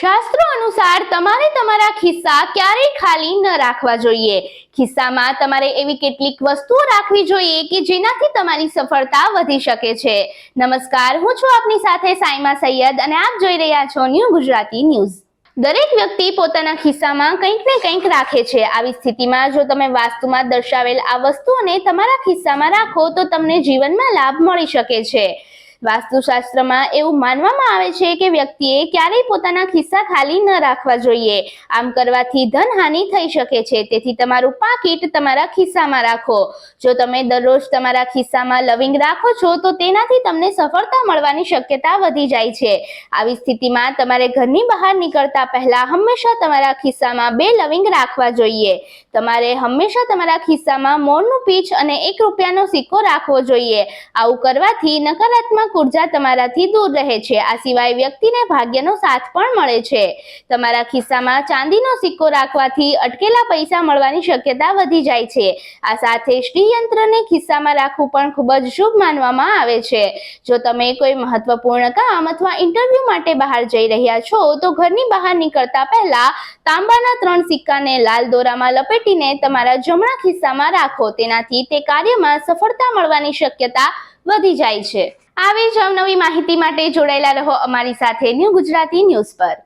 શાસ્ત્રો અનુસાર તમારે તમારા ખિસ્સા ક્યારેય ખાલી ન રાખવા જોઈએ. ખિસ્સામાં તમારે એવી કેટલીક વસ્તુઓ રાખવી જોઈએ કે જેનાથી તમારી સફળતા વધી શકે છે. નમસ્કાર, હું છું આપની સાથે સાઈમા સૈયદ અને આપ જોઈ રહ્યા છો ન્યૂ ગુજરાતી ન્યૂઝ. દરેક વ્યક્તિ પોતાના ખિસ્સામાં કંઈક ને કંઈક રાખે છે. આવી સ્થિતિમાં જો તમે વાસ્તુમાં દર્શાવેલ આ વસ્તુઓને તમારા ખિસ્સામાં રાખો તો તમને જીવનમાં લાભ મળી શકે છે. વાસ્તુશાસ્ત્રમાં એવું માનવામાં આવે છે કે વ્યક્તિએ ક્યારેય પોતાના ખિસ્સા ખાલી ન રાખવા જોઈએ. આમ કરવાથી ધનહાનિ થઈ શકે છે. તેથી તમારું પાકીટ તમારા ખિસ્સામાં રાખો. જો તમે દરરોજ તમારા ખિસ્સામાં લવિંગ રાખો છો, તો તેનાથી તમને સફળતા મળવાની શક્યતા વધી જાય છે. આવી સ્થિતિમાં તમારે ઘરની બહાર નીકળતા પહેલા હંમેશા તમારા ખિસ્સામાં બે લવિંગ રાખવા જોઈએ. તમારે હંમેશા તમારા ખિસ્સામાં મોરનું પીચ અને એક રૂપિયાનો સિક્કો રાખવો જોઈએ. આવું કરવાથી નકારાત્મક ઊર્જા તમારાથી દૂર રહે છે. આ સિવાય વ્યક્તિને ભાગ્યનો સાથ પણ મળે છે. તમારા ખિસ્સામાં ચાંદીનો સિક્કો રાખવાથી અટકેલા પૈસા મળવાની શક્યતા વધી જાય છે. આ સાથે શ્રીયંત્રને ખિસ્સામાં રાખવું પણ ખૂબ જ શુભ માનવામાં આવે છે. જો તમે કોઈ મહત્વપૂર્ણ કામ અથવા ઇન્ટરવ્યૂ માટે બહાર જઈ રહ્યા છો, તો ઘરની બહાર નીકળતા પહેલા તાંબાના ત્રણ સિક્કાને લાલ દોરામાં લપેટીને તમારા જમણા ખિસ્સામાં રાખો. તેનાથી તે કાર્યમાં સફળતા મળવાની શક્યતા વધી જાય છે. આવી જ અવનવી માહિતી માટે જોડાયેલા રહો અમારી સાથે ન્યૂ ગુજરાતી ન્યૂઝ પર.